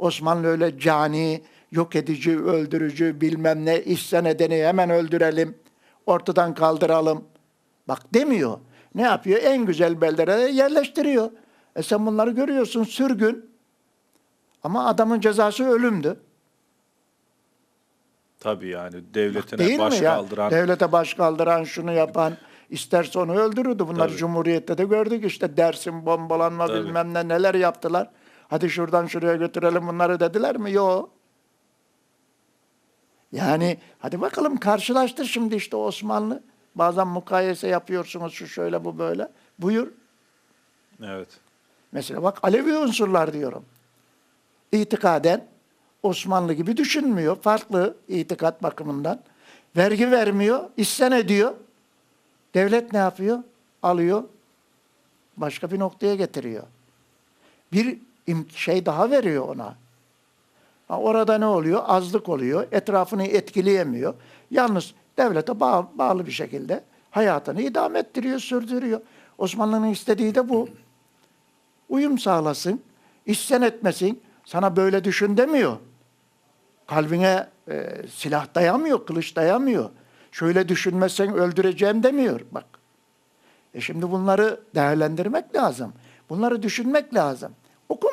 Osmanlı öyle cani, yok edici, öldürücü, bilmem ne, isyan edeni hemen öldürelim, ortadan kaldıralım. Bak demiyor. Ne yapıyor? En güzel beldelere yerleştiriyor. E sen bunları görüyorsun, sürgün. Ama adamın cezası ölümdü. Tabii yani devletine Değil baş mi ya? kaldıran Devlete baş kaldıran, şunu yapan, isterse onu öldürürdü. Bunları Tabii. Cumhuriyet'te de gördük işte Dersim bombalanma Tabii. bilmem ne neler yaptılar. Hadi şuradan şuraya götürelim bunları dediler mi? Yok. Yani hadi bakalım karşılaştır şimdi işte Osmanlı. Bazen mukayese yapıyorsunuz şu şöyle bu böyle. Buyur. evet. Mesela bak Alevi unsurlar diyorum. İtikaden Osmanlı gibi düşünmüyor. Farklı itikat bakımından. Vergi vermiyor, isyan ediyor. Devlet ne yapıyor? Alıyor, başka bir noktaya getiriyor. Bir şey daha veriyor ona. Orada ne oluyor? Azlık oluyor. Etrafını etkileyemiyor. Yalnız devlete bağ- bağlı bir şekilde hayatını idame ettiriyor, sürdürüyor. Osmanlı'nın istediği de bu uyum sağlasın, isyan etmesin, sana böyle düşün demiyor. Kalbine e, silah dayamıyor, kılıç dayamıyor. Şöyle düşünmezsen öldüreceğim demiyor. Bak. E şimdi bunları değerlendirmek lazım. Bunları düşünmek lazım.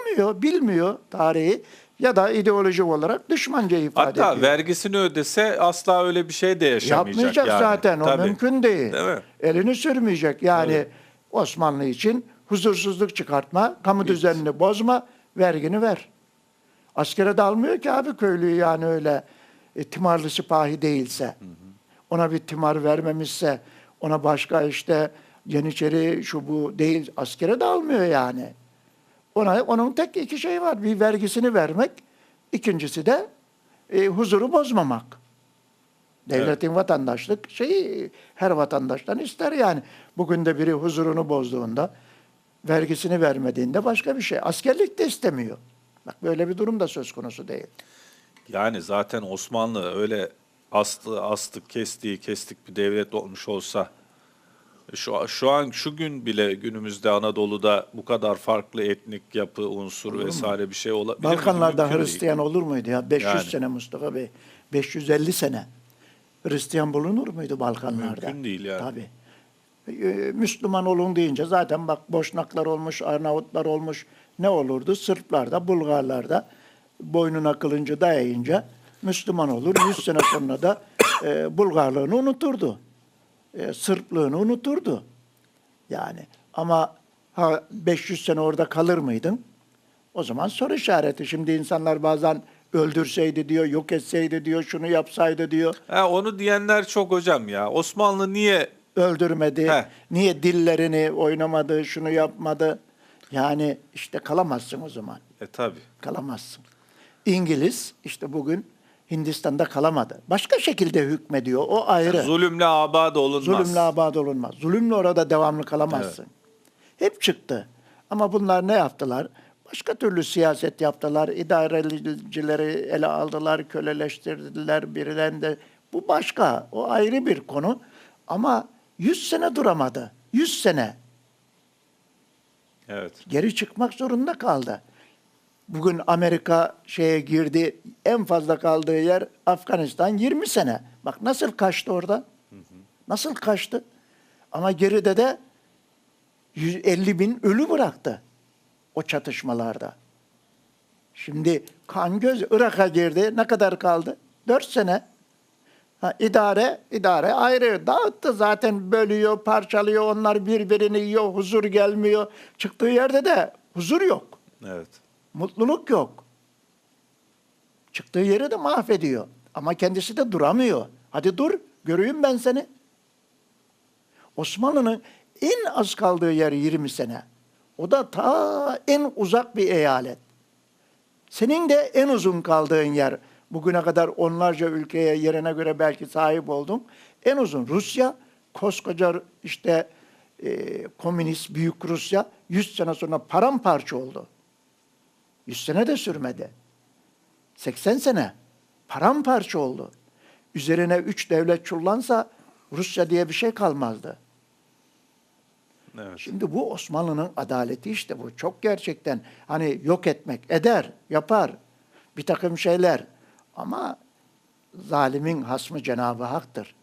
Okumuyor, bilmiyor tarihi ya da ideolojik olarak düşmanca ifade Hatta ediyor. vergisini ödese asla öyle bir şey de yaşamayacak. Yapmayacak yani. zaten. O Tabii. mümkün değil. Değil mi? Elini sürmeyecek. Yani Tabii. Osmanlı için huzursuzluk çıkartma, kamu düzenini bozma, vergini ver. Askere de almıyor ki abi köylüyü yani öyle e, timarlı sipahi değilse. Ona bir timar vermemişse, ona başka işte Yeniçeri şu bu değil, askere de almıyor yani. Ona onun tek iki şeyi var. Bir vergisini vermek, ikincisi de e, huzuru bozmamak. Devletin vatandaşlık şeyi her vatandaştan ister yani. Bugün de biri huzurunu bozduğunda, vergisini vermediğinde başka bir şey. Askerlik de istemiyor. Bak böyle bir durum da söz konusu değil. Yani zaten Osmanlı öyle astı, astık, kestiği, kestik bir devlet olmuş olsa şu, şu an şu gün bile günümüzde Anadolu'da bu kadar farklı etnik yapı, unsur vesaire bir şey olabilir mi? Balkanlarda değil. Hristiyan olur muydu ya? 500 Yani. sene Mustafa Bey. 550 sene. Hristiyan bulunur muydu Balkanlarda? Mümkün değil yani. Tabii. Ee, Müslüman olun deyince zaten bak Boşnaklar olmuş, Arnavutlar olmuş. Ne olurdu? Sırplar da, Bulgarlar da boynuna kılıncı dayayınca Müslüman olur. 100 sene sonra da e, Bulgarlığını unuturdu. E, Sırplığını unuturdu. Yani ama ha 500 sene orada kalır mıydın? O zaman soru işareti. Şimdi insanlar bazen öldürseydi diyor, yok etseydi diyor, şunu yapsaydı diyor. Ha, onu diyenler çok hocam ya. Osmanlı niye öldürmedi, Heh. niye dillerini oynamadı, şunu yapmadı. Yani işte kalamazsın o zaman. E tabi. Kalamazsın. İngiliz işte bugün Hindistan'da kalamadı. Başka şekilde hükmediyor. O ayrı. Zulümle abad olunmaz. Zulümle abad olunmaz. Zulümle orada devamlı kalamazsın. Hep çıktı. Ama bunlar ne yaptılar? Başka türlü siyaset yaptılar. İdarecileri ele aldılar, köleleştirdiler birinden de. Bu başka. O ayrı bir konu. Ama 100 sene duramadı. 100 sene. Evet. Geri çıkmak zorunda kaldı. Bugün Amerika şeye girdi. En fazla kaldığı yer Afganistan 20 sene. Bak nasıl kaçtı oradan? Nasıl kaçtı? Ama geride de 150 bin ölü bıraktı o çatışmalarda. Şimdi kan göz Irak'a girdi. Ne kadar kaldı? 4 sene. Ha, idare, idare ayrı. Dağıttı zaten bölüyor, parçalıyor. Onlar birbirini yiyor, huzur gelmiyor. Çıktığı yerde de huzur yok. Evet. Mutluluk yok. Çıktığı yeri de mahvediyor. Ama kendisi de duramıyor. Hadi dur, göreyim ben seni. Osmanlı'nın en az kaldığı yer 20 sene. O da ta en uzak bir eyalet. Senin de en uzun kaldığın yer. Bugüne kadar onlarca ülkeye yerine göre belki sahip oldun. En uzun Rusya, koskoca işte e, komünist büyük Rusya 100 sene sonra paramparça oldu. 100 sene de sürmedi. 80 sene paramparça oldu. Üzerine üç devlet çullansa Rusya diye bir şey kalmazdı. Evet. Şimdi bu Osmanlı'nın adaleti işte bu. Çok gerçekten hani yok etmek, eder, yapar. bir takım şeyler. Ama zalimin hasmı Cenab-ı Hak'tır.